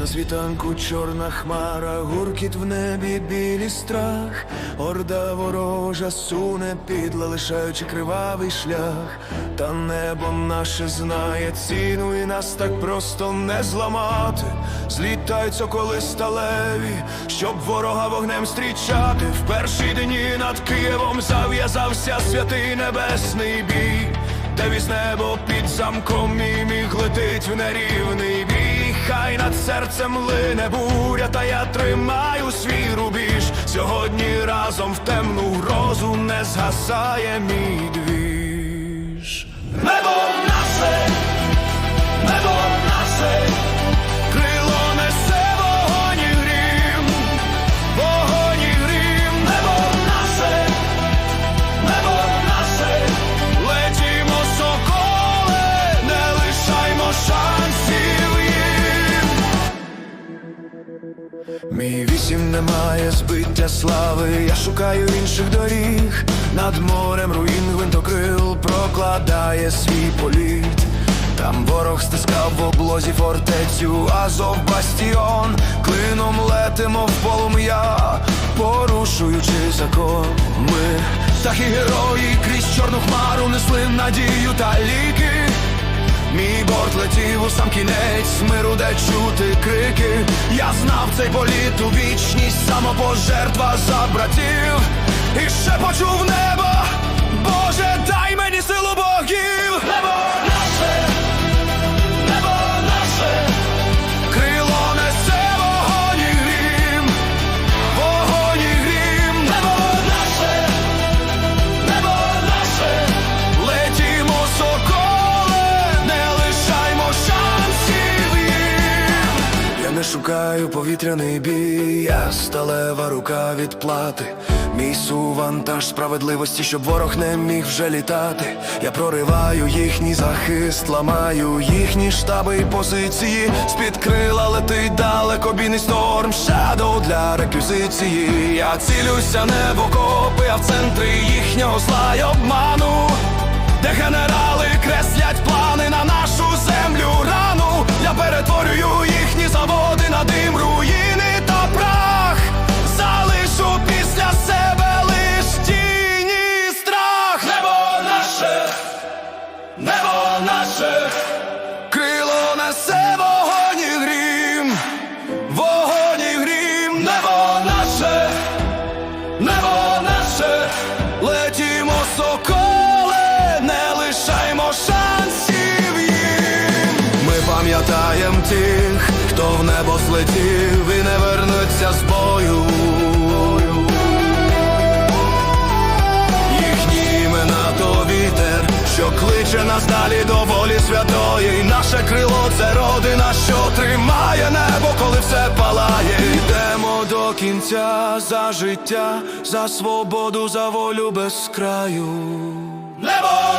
На світанку чорна хмара, гуркіт в небі білі страх, орда ворожа суне підла, лишаючи кривавий шлях, та небо наше знає ціну, і нас так просто не зламати. Злітають соколи сталеві, щоб ворога вогнем стрічати. В перші дні над Києвом зав'язався святий небесний бій. Де віз небо під замком і міг летить в нерівний бій, хай над серцем лине буря, та я тримаю свій рубіж. Сьогодні разом в темну грозу не згасає мій двіж. Небо Мій вісім немає збиття слави, я шукаю інших доріг. Над морем руїн гвинтокрил прокладає свій політ. Там ворог стискав в облозі фортецю, Азов бастіон, клином летимо в полум'я, порушуючи закон. Ми птахи герої крізь чорну хмару несли надію та ліки. Мій борт летів у сам кінець миру, де чути крики. Я знав цей політ у вічність, самопожертва за братів. І ще почув небо, не шукаю повітряний бій, я сталева рука відплати. Мій сувантаж справедливості, щоб ворог не міг вже літати. Я прориваю їхній захист, ламаю їхні штаби і позиції. З-під крила летить далекобійний сторм, Shadow для реквізиції. Я цілюся не в окопи, а в центрі їхнього зла й обману. Тих, хто в небо злетів і не вернеться з бою. Їхні імена то вітер, що кличе нас далі до волі святої. Наше крило це родина, що тримає небо, коли все палає. Йдемо до кінця за життя, за свободу, за волю без краю. Небо